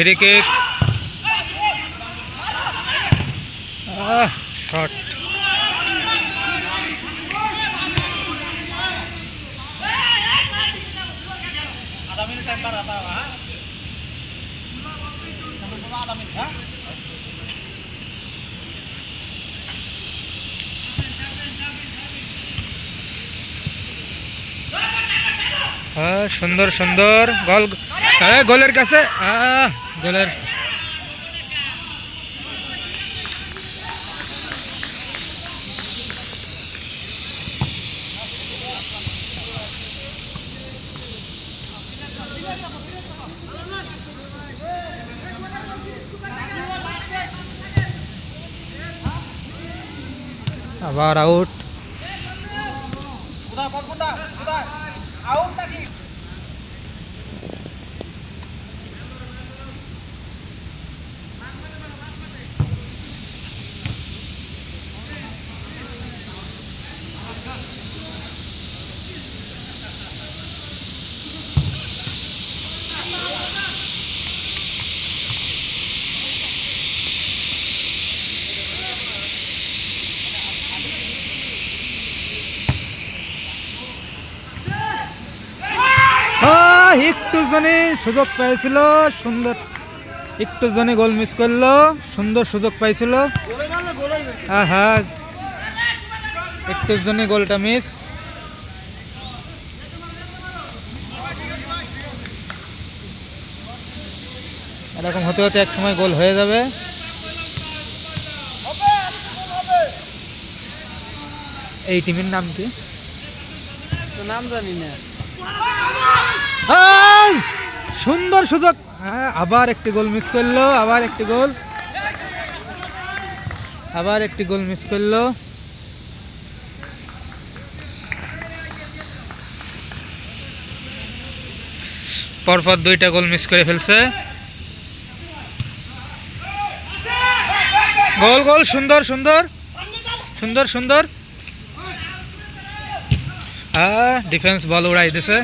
Three kick shot হ্যাঁ সুন্দর সুন্দর গোল হ্যাঁ গোলের কাছে আহ, গোলের আবার আউট আহ, একটু জনে সুযোগ পাইছিল, সুন্দর একটু জনে গোল মিস করল, সুন্দর সুযোগ পাইছিল। হ্যাঁ হ্যাঁ। একটু জনে গোলটা মিস। এরকম হতে হতে এক সময় গোল হয়ে যাবে। এই টিমের নাম কি? নাম জানি না! সুন্দর সুযোগ। হ্যাঁ আবার একটি গোল মিস করল, আবার একটি গোল। আবার একটি গোল মিস করল। পরপর দুইটা গোল মিস করে ফেলছে। গোল গোল, সুন্দর সুন্দর। সুন্দর সুন্দর। হ্যাঁ ডিফেন্স বল উড়াই দিছে।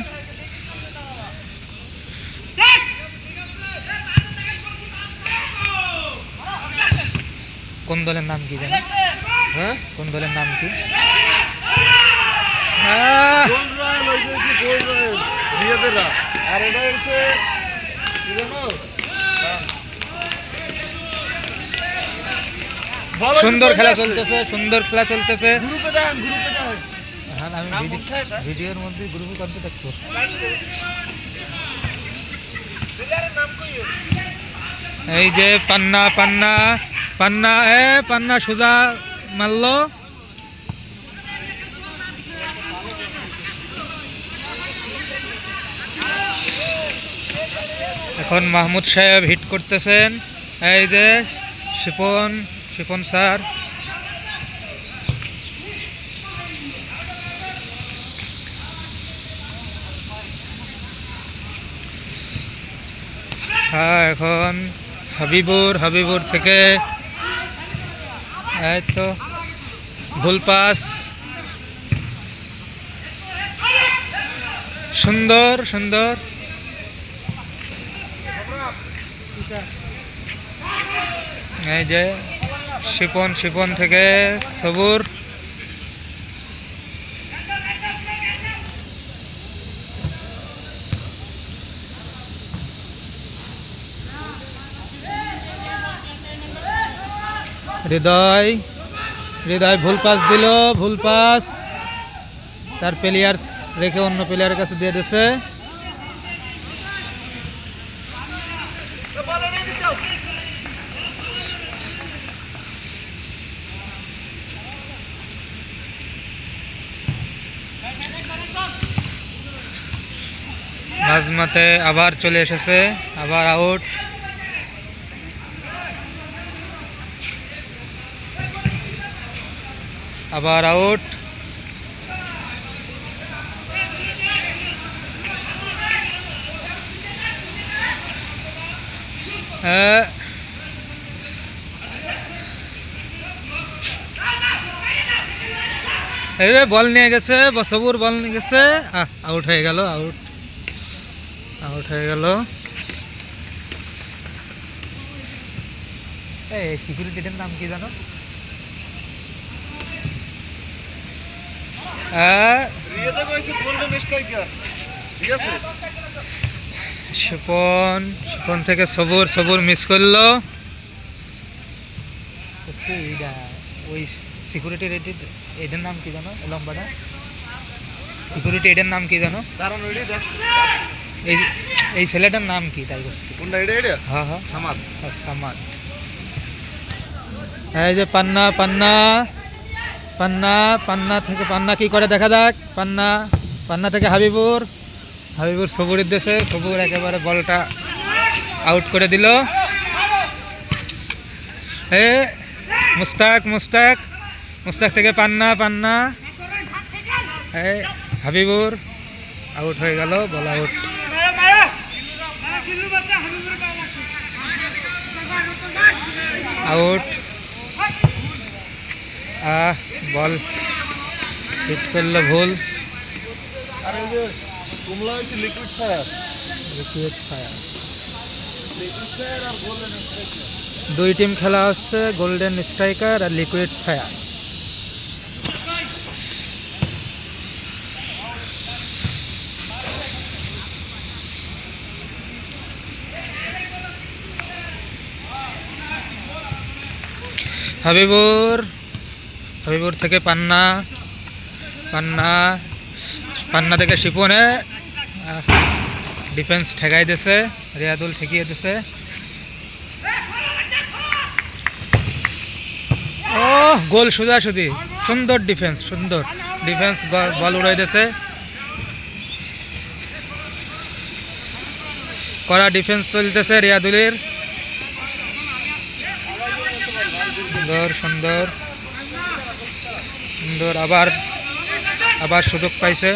দলের নাম কি জানেন? হ্যাঁ? কোন দলের নাম কি? আর এটা হচ্ছে জানো? ভালো সুন্দর খেলা চলতেছে সুন্দর খেলা চলতেছে। হ্যাঁ আমি? ভিডিওর মধ্যে গ্রুপে করতে থাকব এই যে পান্না পান্না। পান্না, এ, পান্না সুজা মারলো। এখন মাহমুদ সাহেব হিট করতেছেন। এই যে শিপন শিপন স্যার। হ্যাঁ এখন হাবিবুর হাবিবুর থেকে এই তো ভুল পাস। সুন্দর সুন্দর। এই যে শিপন শিপন থেকে সবুর। হৃদয় হৃদয় ভুল পাস দিল, ভুল পাস। তার প্লেয়ার রেখে অন্য প্লেয়ারের কাছে দিয়ে দিছে। মাঝমাতে আবার চলে এসেছে, আবার আউট আবার আউট। হ্যাঁ। বল নিয়ে গেছে, বসবুর বল নিয়ে গেছে। আউট হয়ে গেল, আউট। আউট হয়ে গেল। এই সিকিউরিটিটার নাম কি জানো আহ, রিয়াতে কইছে গোল্ডেন স্ট্রাইকার ঠিক আছে শিপন শিপন থেকে সবুর সবুর মিস করল। ওই সিকিউরিটি রেটির এটার নাম কি জানো? এই লম্বাটা? সিকিউরিটি এটার নাম কি জানো? এই এই ছেলেটার নাম কি? তাই করছি হ্যাঁ হ্যাঁ। সামাদ। সামান এই যে পান্না পান্না। পান্না পান্না থেকে পান্না কি করে দেখা যাক? পান্না পান্না থেকে হাবিবুর। হাবিবুর সবুরের দেশে, সবুর একেবারে বলটা আউট করে দিল। এ, মুস্তাক মুস্তাক মুস্তাক থেকে পান্না পান্না। এ, হাবিবুর আউট হয়ে গেল বল আউট আউট আহ বল হিট করল ভুল আর এই যে কুমলা হচ্ছে Liquid Fire Liquid fire। Liquid Fire আর গোল্ডেন স্ট্রাইকার দুই টিম খেলা হচ্ছে গোল্ডেন স্ট্রাইকার আর লিকুইড ফায়ার হাবিবুর হাবিবুর থেকে পান্না পান্না পান্না থেকে শিপনে ডিফেন্স ঠেকাই দিছে, রিয়াদুল ঠেকিয়ে দিছে। ও গোল সোজা সুদি সুন্দর ডিফেন্স সুন্দর। ডিফেন্স বল উড়াই দিয়েছে কড়া ডিফেন্স চলতেছে রিয়াদুলের। সুন্দর সুন্দর। সুন্দর আবার আবার সুযোগ পাইছে।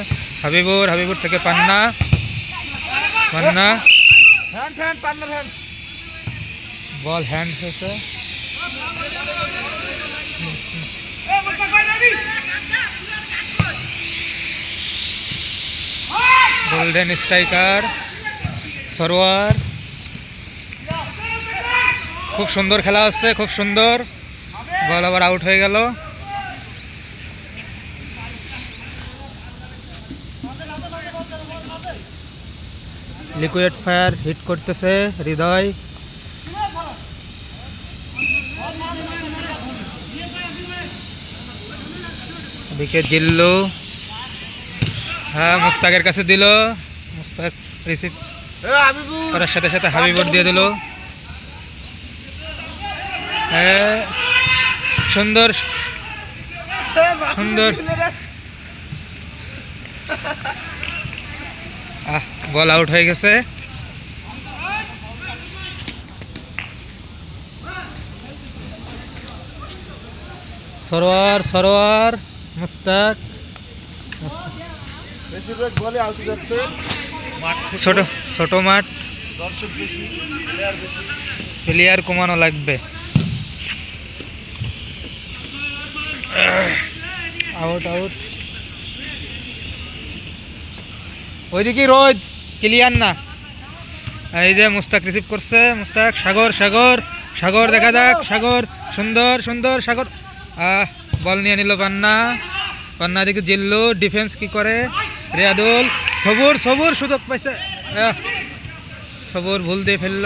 হাবিবুর হাবিবুর থেকে পান্না। পান্না। বল হ্যান্ড হয়েছে। গোল্ডেন স্ট্রাইকার সরোয়ার খুব সুন্দর খেলা হচ্ছে খুব সুন্দর। বল আবার আউট হয়ে গেল। লিকুইড ফায়ার হিট করতেছে, হৃদয়। এদিকে দিল্লু হ্যাঁ মুস্তাকের কাছে দিল। মুস্তাক রিসিভ করার সাথে সাথে হাবিবর দিয়ে দিল। হ্যাঁ সুন্দর সুন্দর। বল আউট হয়ে গেছে। সরোয়ার সরোয়ার, মুস্তাক। বেশিরভাগ বলে আউট যাচ্ছে মাঠ ছোট ছোট মাঠ। দর্শক বেশি প্লেয়ার বেশি প্লেয়ার কমানো লাগবে। Out out. ওইদিকে রোদ ক্লিয়ার না। এই যে মুস্তাক রিসিভ করছে, মুস্তাক, সাগর সাগর সাগর দেখা যাক, সাগর, সুন্দর সুন্দর, সাগর। বল নিয়ে নিল পান্না। পান্না দিকে জিল্লু ডিফেন্স কি করে? রিয়াদুল, সবুর সবুর সুযোগ পাইছে। সবুর ভুল দিয়ে ফেলল।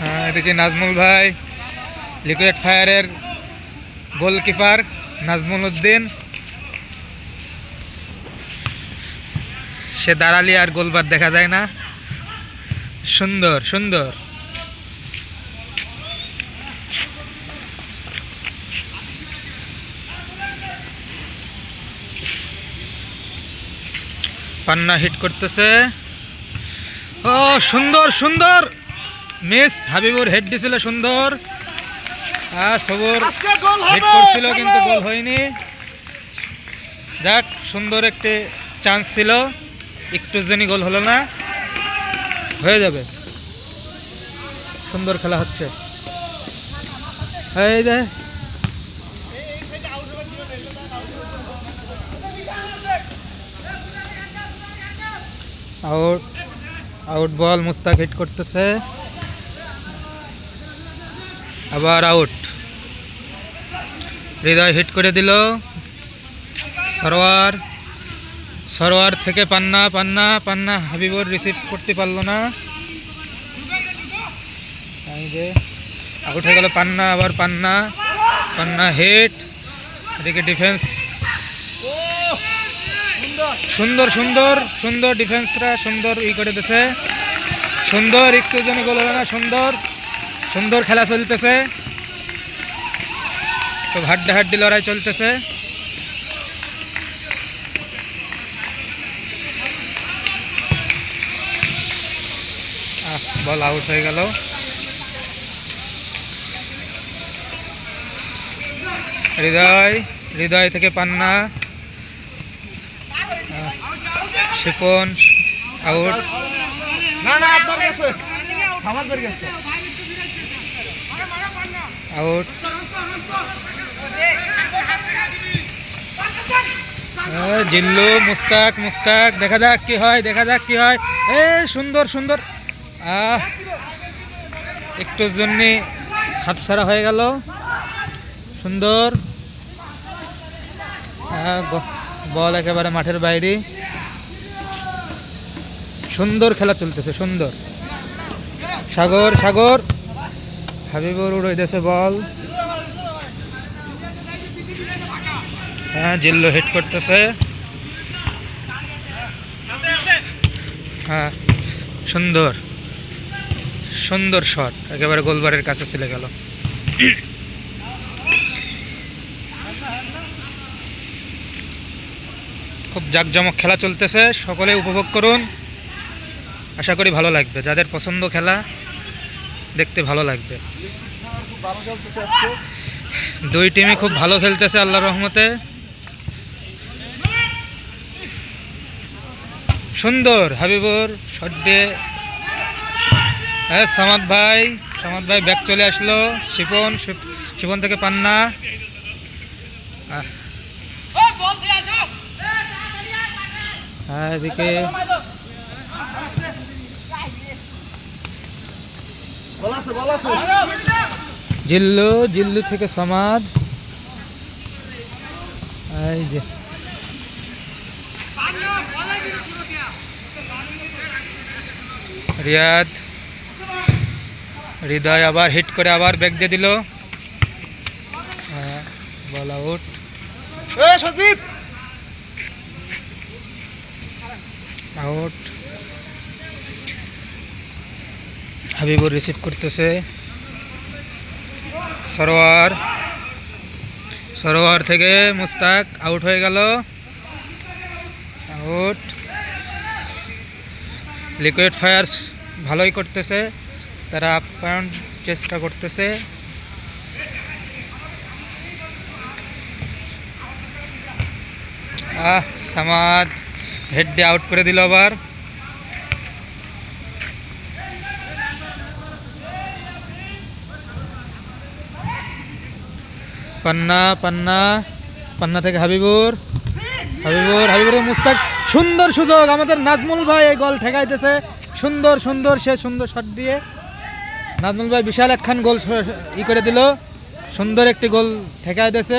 হ্যাঁ এদিকে নাজমুল ভাই লিকুইড ফায়ারের গোলকিপার নাজমুল উদ্দিন। সে দাঁড়ালি আর গোলবার দেখা যায় না। সুন্দর সুন্দর। পান্না হিট করতেছে। ও সুন্দর সুন্দর। মিস হাবিবুর হেড দিছিল সুন্দর। আর সবুর হিট করছিল কিন্তু। গোল হয়নি। যাক সুন্দর একটি চান্স ছিল। একটু জনই গোল হলো না? হয়ে যাবে। সুন্দর খেলা হচ্ছে। এই যে। Out out ball Mustak hit করতেছে। আবার আউট হৃদয় হিট করে দিল। সরোয়ার। সরোয়ার থেকে পান্না পান্না পান্না হাবিবর রিসিভ করতে পারল না। আউট গেল পান্না, আবার পান্না পান্না হিট এদিকে ডিফেন্স সুন্দর সুন্দর সুন্দর ডিফেন্সরা সুন্দর ই করে দিছে। সুন্দর, একটু জন গোল না, সুন্দর। সুন্দর খেলা চলতেছে। তো হাড্ডা হাড্ডি লড়াই চলতেছে। বল আউট হয়ে গেল। হৃদয় হৃদয় থেকে পান্না। শিপন আউট আউট জিল্লু মুস্তাক মুস্তাক দেখা যাক কি হয় দেখা যাক কি হয়। এ সুন্দর সুন্দর। একটুর জন্য হাতছাড়া হয়ে গেল। সুন্দর। বল একেবারে মাঠের বাইরে। সুন্দর খেলা চলতেছে, সুন্দর। সাগর সাগর। হাবিবুর উড়ে দেশে বল। হ্যাঁ জিল্লো হিট করতেছে। হ্যাঁ সুন্দর। সুন্দর শট, একেবারে গোলবারের কাছে চলে গেল। খুব জাঁকজমক খেলা চলতেছে, সকলে উপভোগ করুন। আশা করি ভালো লাগবে, যাদের পছন্দ খেলা, দেখতে ভালো লাগবে। দুই টিমই খুব ভালো খেলতেছে আল্লাহ রহমতে। সুন্দর হাবিবুর শট দিয়ে হ্যাঁ সামাদ ভাই সামাদ ভাই ব্যাগ চলে আসলো। শিপন শিপ- শিপন থেকে পান্না। হ্যাঁ এদিকে। জিল্লু জিল্লু থেকে সমাদ। রিয়াদ। হৃদয় আবার হিট করে আবার ব্যাগ দিয়ে দিল। Ball out Sajib! Out Habibur receive করতেছে। সরোয়ার। সরোয়ার থেকে মুস্তাক আউট হয়ে গেল। আউট লিকুইড ফায়ার্স ভালোই করতেছে। তারা আপ্যায়ন চেষ্টা করতেছে। আহ, সামাদ, হেড দিয়ে আউট করে দিল আবার। পান্না পান্না পান্না থেকে হাবিবুর। হাবিবুর হাবিবুর মুস্তাক, সুন্দর সুযোগ। আমাদের নাজমুল ভাই এই গোল ঠেকাইতেছে। সুন্দর সুন্দর, সে সুন্দর শট দিয়ে। নাজমুল ভাই বিশাল একখান গোল ই করে দিল। সুন্দর একটি গোল ঠেকাই দিয়েছে।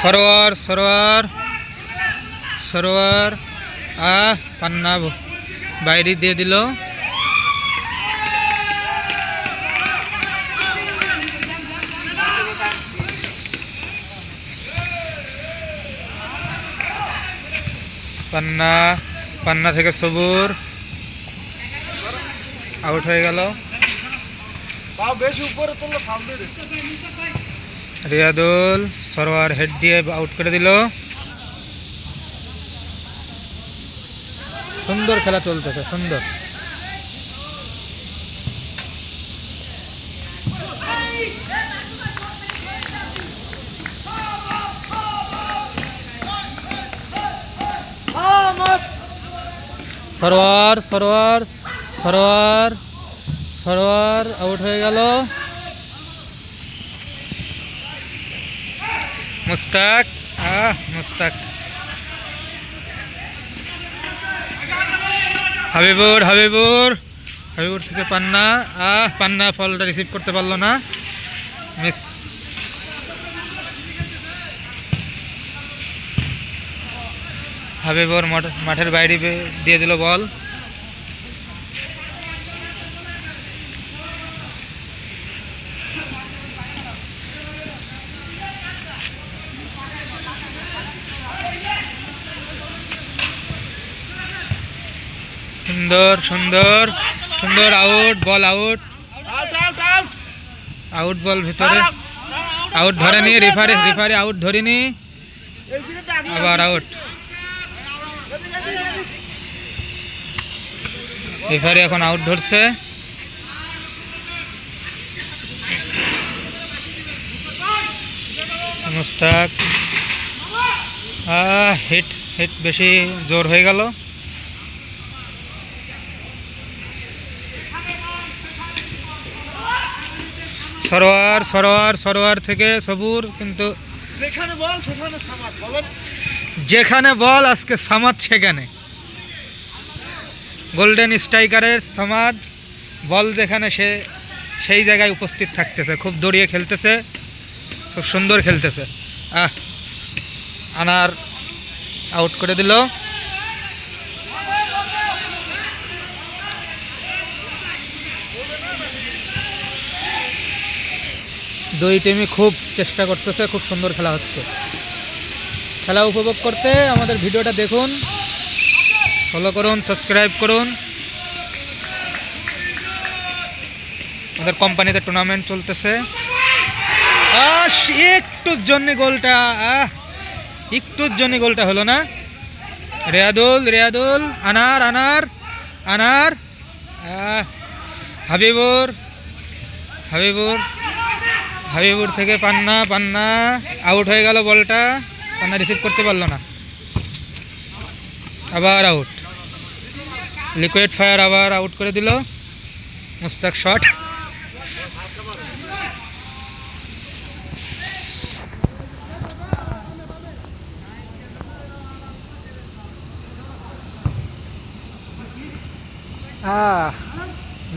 সরোয়ার সরোয়ার সরোয়ার, আহ, পান্না বাইরে দিয়ে দিল। পান্না পান্না থেকে সবুর। আউট হয়ে গেল। রিয়াদুল সরোয়ার হেড দিয়ে আউট করে দিল। সুন্দর খেলা চলতেছে সুন্দর। সরোয়ার সরোয়ার সরোয়ার সরোয়ার, আউট হয়ে গেল। মুস্তাক, আহ, মুস্তাক। হাবিবুর হাবিবুর হাবিবুর থেকে পান্না, আহ, পান্না ফলটা রিসিভ করতে পারল না। মিস হাবিবুর মাঠ- মাঠের বাইরে দিয়ে দিল বল। সুন্দর সুন্দর সুন্দর out ball out out ball ভিতরে। আউট ধরেনি রেফারি রেফারি আউট ধরেনি আবার আউট রেফারি এখন আউট ধরছে। মুস্তাক হিট হিট বেশি জোর হয়ে গেল। সরোয়ার সরোয়ার সরোয়ার থেকে সবুর কিন্তু যেখানে বল সেখানে সামাদ যেখানে বল আজকে সামাদ সেখানে। গোল্ডেন স্ট্রাইকারের সমাজ, বল যেখানে সে, সেই জায়গায় উপস্থিত থাকতেছে। খুব দড়িয়ে খেলতেছে, খুব সুন্দর খেলতেছে। আহ, আনার আউট করে দিল। দুই টিমই খুব চেষ্টা করতেছে, খুব সুন্দর খেলা হচ্ছে। খেলা উপভোগ করতে, আমাদের ভিডিওটা দেখুন। ফলো করুন সাবস্ক্রাইব করুন। আমাদের কোম্পানিতে টুর্নামেন্ট চলতেছে। একটুর জন্য গোলটা, আহ, একটুর জন্য গোলটা হলো না। রেয়াদুল রেয়াদুল, আনার আনার আনার হাবিবুর হাবিবুর হাবিবুর থেকে পান্না পান্না আউট হয়ে গেল বলটা। পান্না রিসিভ করতে পারল না। আবার আউট লিকুইড ফায়ার আবার আউট করে দিল। Mustak shot.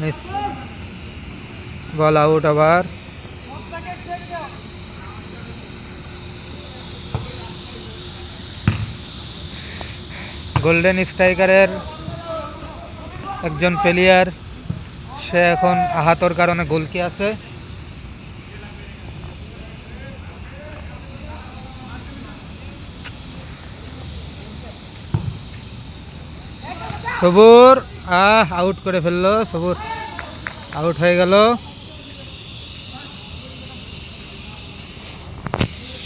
Miss ball out আবার। গোল্ডেন স্ট্রাইকারের একজন প্লেয়ার সে এখন আহাতর কারণে গোলকি আছে। সবুর, আহ আউট করে ফেলল সবুর। আউট হয়ে গেল।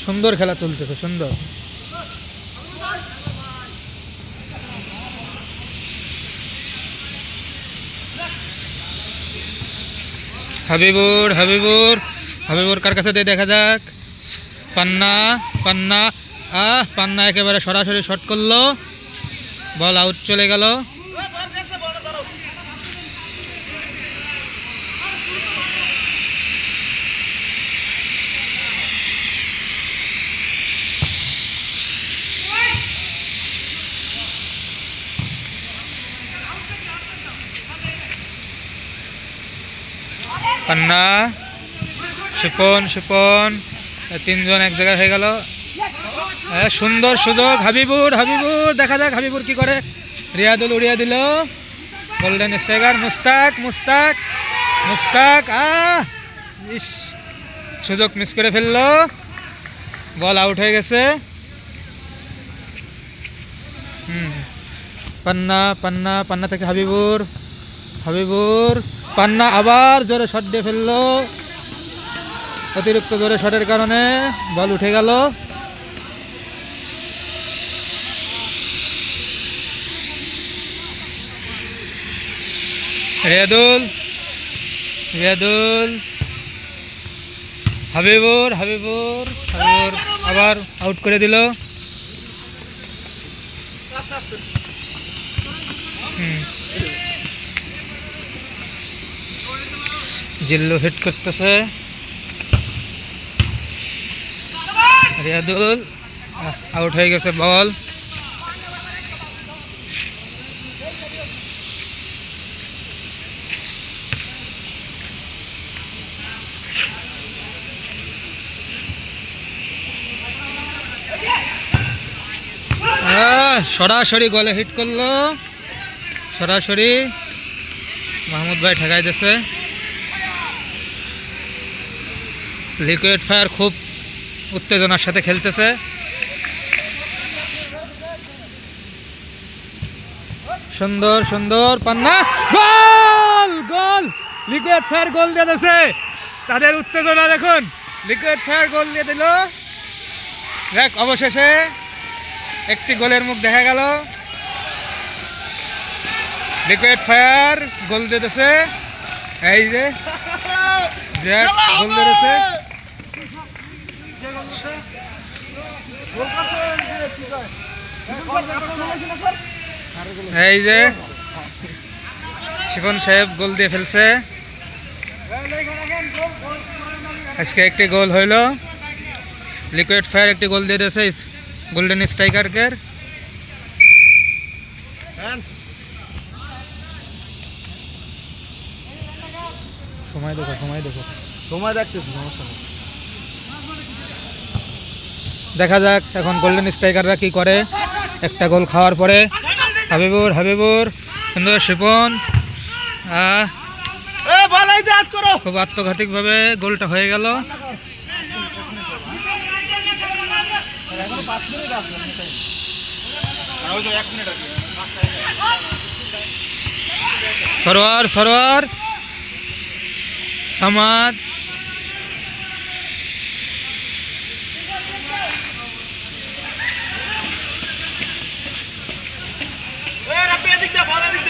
সুন্দর খেলা চলতেছে, সুন্দর। হাবিবুর হাবিবুর হাবিবুর কার কাছে দিয়ে দেখা যাক? পান্না পান্না, আহ, পান্না একেবারে সরাসরি শট করল। বল আউট চলে গেল। পান্না সুপন সুপন। তিনজন এক জায়গায় হয়ে গেল। সুন্দর সুযোগ। হাবিবুর হাবিবুর। দেখা যাক হাবিবুর কি করে। রিয়াদুল উড়িয়ে দিল। Golden Striker Mustak Mustak Mustak. আহ! সুযোগ মিস করে ফেলল। বল আউট হয়ে গেছে। পান্না পান্না পান্না থেকে হাবিবুর। হাবিবুর। পান্না আবার জোরে শট দিয়ে ফেলল। অতিরিক্ত জোরে শটের কারণে বল উঠে গেল। রিয়াদুল রিয়াদুল। হাবিবুর হাবিবুর হাবিবুর। আবার আউট করে দিল। জিল্লু হিট করতেছে। রিয়াদুল আউট হয়ে গেছে বল সরাসরি গলে হিট করল। সরাসরি মাহমুদ ভাই ঠেকাই দিছে। লিকুইড ফায়ার খুব উত্তেজনার সাথে খেলতেছে। সুন্দর সুন্দর, পান্না। গোল গোল। লিকুইড ফায়ার গোল দিয়ে দিয়েছে। তাদের উত্তেজনা দেখুন। লিকুইড ফায়ার গোল দিয়ে দিল। দেখ, অবশেষে একটি গোলের মুখ দেখা গেল। লিকুইড ফায়ার গোল দিতেছে এই যে গোল দিতেছে এই যে, শিফন সাহেব গোল দিয়ে ফেলছে। আজকে একটি গোল হইল। লিকুইড ফায়ার একটি গোল দিয়ে দিয়েছে গোল্ডেন স্ট্রাইকারকে সময় দেখো সময় দেখো। সময় দেখতেছি, সমস্যা নেই। দেখা যাক এখন গোল্ডেন স্ট্রাইকাররা কি করে। একটা গোল খাওয়ার পরে হাবিবুর হাবিবুর সুন্দর শিপন। খুব আত্মঘাতিকভাবে গোলটা হয়ে গেল। সরোয়ার সরোয়ার। সমাদ।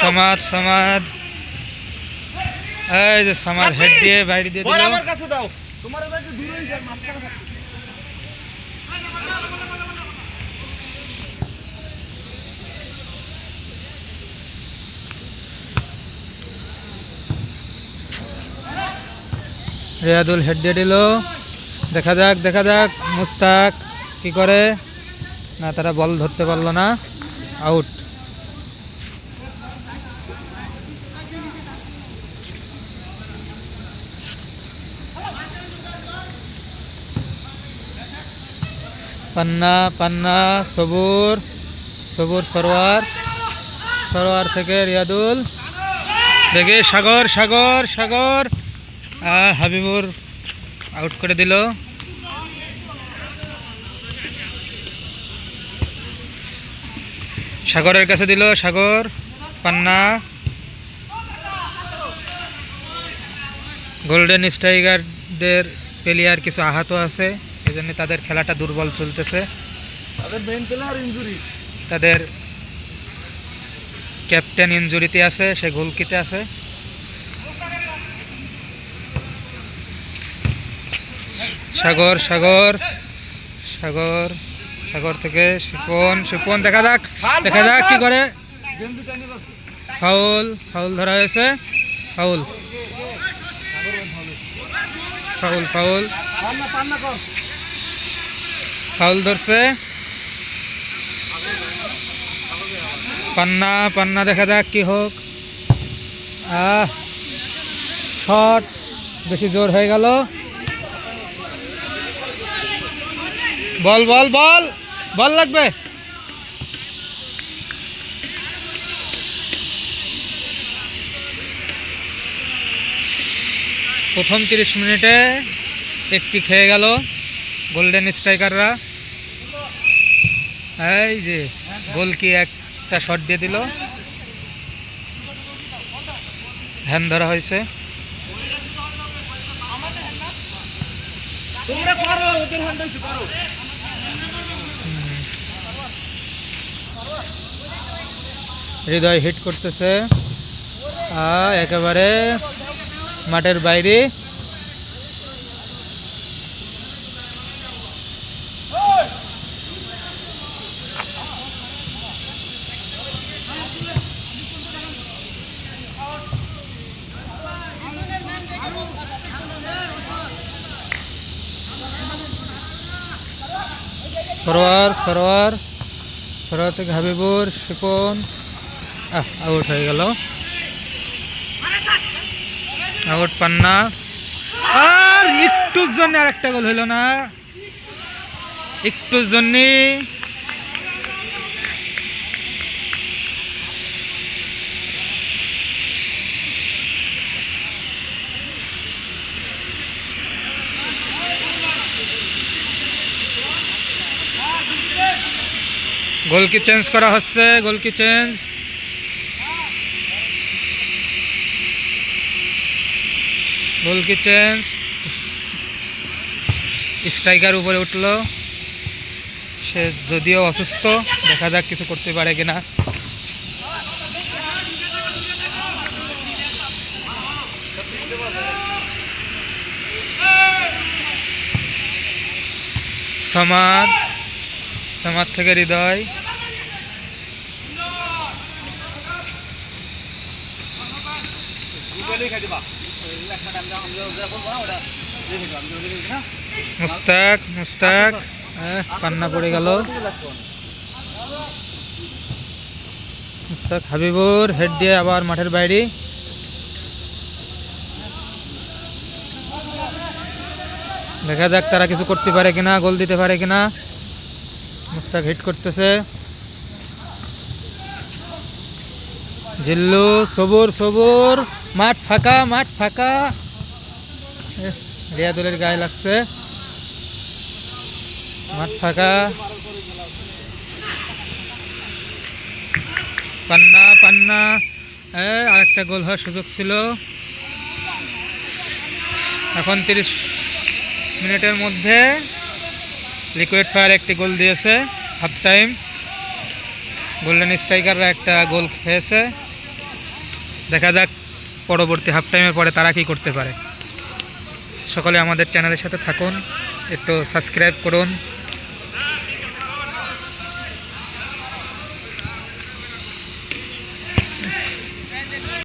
সমাদ সমাদ। এই যে সমাদ হেড দিয়ে বাইরে দিয়ে দিল। আমার কাছে দাও। তোমার মাঝখানে থাকো। রিয়াদুল হেড দিয়ে দিল। দেখা যাক দেখা যাক মুস্তাক কি করে। না তারা বল ধরতে পারল না। আউট পান্না পান্না, সবুর সবুর সরোয়ার সরোয়ার থেকে রিয়াদুল, দেখে সাগর সাগর সাগর হাবিবুর আউট করে দিল। সাগরের কাছে দিল সাগর, পান্না গোল্ডেন স্ট্রাইকারদের প্লেয়ার কিছু আহত আছে। এই জন্য তাদের খেলাটা দুর্বল চলতেছে। তাদের প্লেয়ার ইনজুরি তাদের ক্যাপ্টেন ইনজুরিতে আছে সে গোলকিতে আছে। সাগর সাগর সাগর সাগর থেকে শিপন শিপন দেখা যাক দেখা যাক কি করে। ফাউল ফাউল ধরা হয়েছে ফাউল। Foul foul. ফাউল ধরছে। পান্না পান্না দেখা যাক কি হোক। আহ, শট, বেশি জোর হয়ে গেল। বল বল বল বল লাগবে। প্রথম তিরিশ মিনিটে একটি খেয়ে গেল গোল্ডেন স্ট্রাইকাররা। এই যে গোল কি একটা শট দিয়ে দিল। হ্যান্ড ধরা হয়েছে। হৃদয় হিট করতেছে। একেবারে মাঠের বাইরে। সরোয়ার সরোয়ার সরোয়ার থেকে হাবিবুর, শিপন। আহ আউট হয়ে গেল। আউট পান্না আর একটুর জন্য আর একটা গোল হইল না। একটুর জন্য গোল কি চেঞ্জ করা হচ্ছে? গোল কি চেঞ্জ? গোল কি চেঞ্জ? স্ট্রাইকার উপরে উঠল। সে যদিও অসুস্থ, দেখা যাক কিছু করতে পারে কিনা। সমাজ সমাজ থেকে হৃদয়। মুস্তাক মুস্তাক। আহ, পান্না পড়ে গেল। মুস্তাক হাবিবুর হেড দিয়ে আবার মাঠের বাইরে। দেখা যাক তারা কিছু করতে পারে কিনা গোল দিতে পারে কিনা। মুস্তাক হিট করতেছে। জিল্লু সবুর সবুর। মাঠ ফাঁকা মাঠ ফাঁকা। রিয়াদুলের গায়ে লাগছে। মাঠ ফাঁকা পান্না পান্না। এ, আরেকটা গোল হওয়ার সুযোগ ছিল। এখন তিরিশ মিনিটের মধ্যে লিকুইড ফায়ার একটি গোল দিয়েছে হাফ টাইম। গোল্ডেন স্ট্রাইকাররা একটা গোল খেয়েছে। দেখা যাক পরবর্তী হাফ টাইমের পরে তারা কি করতে পারে। সকলে আমাদের চ্যানেলের সাথে থাকুন একটু সাবস্ক্রাইব করুন।